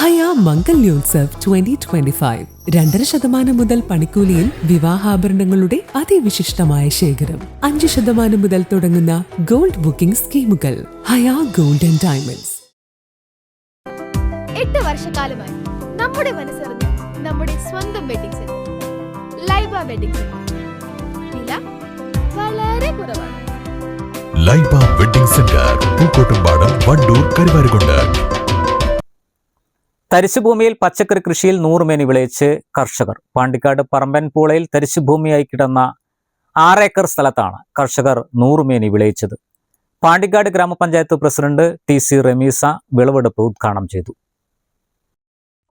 Haya Mangalyotsav twenty twenty five രണ്ടര ശതമാനം മുതൽ പണിക്കൂലിയിൽ വിവാഹാഭരണങ്ങളുടെ അതിവിശിഷ്ടമായ ശേഖരം. അഞ്ച് ശതമാനം മുതൽ തുടങ്ങുന്ന ഗോൾഡ് ബുക്കിംഗ് സ്കീമുകൾ. ഹയാ ഗോൾഡൻ ആൻഡ് ഡയമണ്ട്സ്. എട്ട് വർഷക്കാലമായി നമ്മുടെ മനസ്സറിഞ്ഞ് നമ്മുടെ സ്വന്തം wedding centre Laiba wedding centre വില വളരെ കുറവാണ്. Laiba wedding centre Pookkottumpadam Wandoor Karuvarakundu. തരിശുഭൂമിയിൽ പച്ചക്കറി കൃഷിയിൽ നൂറുമേനി വിളയിച്ച് കർഷകർ. പാണ്ടിക്കാട് പറമ്പൻ പൂളയിൽ തരിശുഭൂമിയായി കിടന്ന ആറേക്കർ സ്ഥലത്താണ് കർഷകർ നൂറുമേനി വിളയിച്ചത്. പാണ്ടിക്കാട് ഗ്രാമപഞ്ചായത്ത് പ്രസിഡന്റ് ടി സി റമീസ വിളവെടുപ്പ് ഉദ്ഘാടനം ചെയ്തു.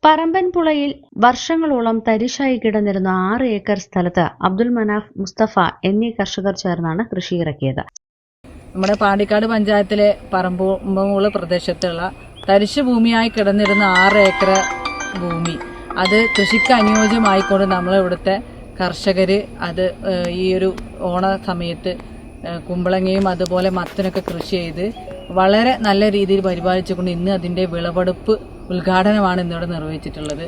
പറമ്പൻപുളയിൽ വർഷങ്ങളോളം തരിശായി കിടന്നിരുന്ന ആറ് ഏക്കർ സ്ഥലത്ത് അബ്ദുൽ മനാഫ് മുസ്തഫ എന്നീ കർഷകർ ചേർന്നാണ് കൃഷി ഇറക്കിയത്. നമ്മുടെ പാണ്ടിക്കാട് പഞ്ചായത്തിലെ പറമ്പൂൾ പ്രദേശത്തുള്ള തരിശു ഭൂമിയായി കിടന്നിരുന്ന ആറ് ഏക്കർ ഭൂമി. അത് കൃഷിക്ക് അനുയോജ്യമായിക്കൊണ്ട് നമ്മൾ ഇവിടുത്തെ കർഷകർ അത് ഈ ഒരു ഓണ സമയത്ത് കുമ്പളങ്ങയും അതുപോലെ മത്തനൊക്കെ കൃഷി ചെയ്ത് വളരെ നല്ല രീതിയിൽ പരിപാലിച്ചുകൊണ്ട് ഇന്ന് അതിന്റെ വിളവെടുപ്പ് ഉദ്ഘാടനമാണ് ഇന്നിവിടെ നിർവഹിച്ചിട്ടുള്ളത്.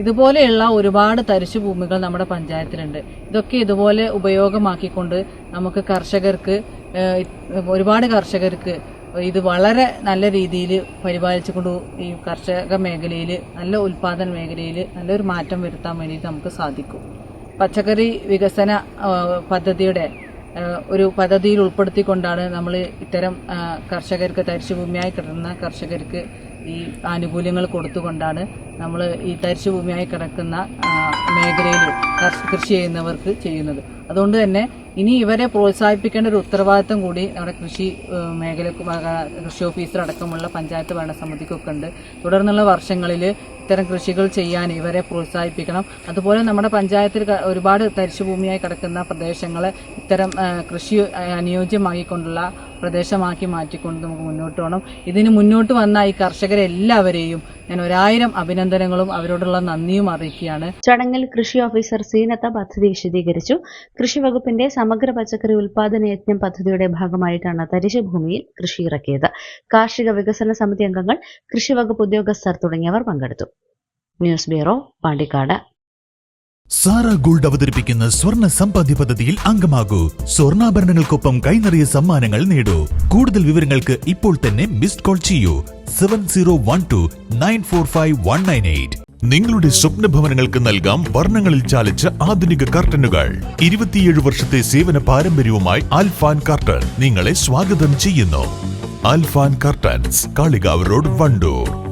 ഇതുപോലെയുള്ള ഒരുപാട് തരിശു ഭൂമികൾ നമ്മുടെ പഞ്ചായത്തിലുണ്ട്. ഇതൊക്കെ ഇതുപോലെ ഉപയോഗമാക്കിക്കൊണ്ട് നമുക്ക് കർഷകർക്ക് ഒരുപാട് കർഷകർക്ക് ഇത് വളരെ നല്ല രീതിയിൽ പരിപാലിച്ചുകൊണ്ട് ഈ കർഷക മേഖലയിൽ നല്ല ഉൽപാദന മേഖലയിൽ നല്ലൊരു മാറ്റം വരുത്താൻ വേണ്ടിയിട്ട് നമുക്ക് സാധിക്കും. പച്ചക്കറി വികസന പദ്ധതിയുടെ ഒരു പദ്ധതിയിൽ ഉൾപ്പെടുത്തിക്കൊണ്ടാണ് നമ്മൾ ഇത്തരം കർഷകർക്ക് തരിശുഭൂമിയായി കിടക്കുന്ന കർഷകർക്ക് ഈ ആനുകൂല്യങ്ങൾ കൊടുത്തുകൊണ്ടാണ് നമ്മൾ ഈ തരിശുഭൂമിയായി കിടക്കുന്ന മേഖലയിൽ കൃഷി ചെയ്യുന്നവർക്ക് ചെയ്യുന്നത്. അതുകൊണ്ട് തന്നെ ഇനി ഇവരെ പ്രോത്സാഹിപ്പിക്കേണ്ട ഒരു ഉത്തരവാദിത്തം കൂടി നമ്മുടെ കൃഷി മേഖല കൃഷി ഓഫീസർ അടക്കമുള്ള പഞ്ചായത്ത് ഭരണസമിതിക്കൊക്കെ ഉണ്ട്. തുടർന്നുള്ള വർഷങ്ങളിൽ ഇത്തരം കൃഷികൾ ചെയ്യാൻ ഇവരെ പ്രോത്സാഹിപ്പിക്കണം. അതുപോലെ നമ്മുടെ പഞ്ചായത്തിൽ ഒരുപാട് തരിശുഭൂമിയായി കിടക്കുന്ന പ്രദേശങ്ങളെ ഇത്തരം കൃഷി അനുയോജ്യമാക്കിക്കൊണ്ടുള്ള പ്രദേശമാക്കി മാറ്റിക്കൊണ്ട് നമുക്ക് മുന്നോട്ട് പോകണം. ഇതിന് മുന്നോട്ട് വന്ന ഈ കർഷകരെല്ലാവരെയും ഞാൻ ഒരായിരം അഭിനന്ദനങ്ങളും അവരോടുള്ള നന്ദിയും അറിയിക്കുകയാണ്. ചടങ്ങിൽ കൃഷി ഓഫീസർ സീനത്ത പദ്ധതി വിശദീകരിച്ചു. കൃഷി വകുപ്പിന്റെ സമഗ്ര പച്ചക്കറി ഉൽപാദന യജ്ഞം പദ്ധതിയുടെ ഭാഗമായിട്ടാണ് തരിശു ഭൂമിയിൽ കൃഷി ഇറക്കിയത്. കാർഷിക വികസന സമിതി അംഗങ്ങൾ കൃഷി വകുപ്പ് ഉദ്യോഗസ്ഥർ തുടങ്ങിയവർ പങ്കെടുത്തു. News bureau Pandikkad. Sara gold അവതരിപ്പിക്കുന്ന സ്വർണ സമ്പാദ്യ പദ്ധതിയിൽ അംഗമാകൂ. സ്വർണാഭരണങ്ങൾക്കൊപ്പം കൈനിറിയ സമ്മാനങ്ങൾ നേടൂ. കൂടുതൽ വിവരങ്ങൾക്ക് ഇപ്പോൾ തന്നെ മിസ്ഡ് കോൾ ചെയ്യൂ. Seven zero one two nine four five one nine eight നിങ്ങളുടെ സ്വപ്ന ഭവനങ്ങൾക്ക് നൽകാം വർണങ്ങളിൽ ചാലിച്ച ആധുനിക കർട്ടനുകൾ. ഇരുപത്തിയേഴ് വർഷത്തെ സേവന പാരമ്പര്യവുമായി അൽഫാൻ കർട്ടൻ നിങ്ങളെ സ്വാഗതം ചെയ്യുന്നു. Alfan curtains Kalikavu road Wandoor.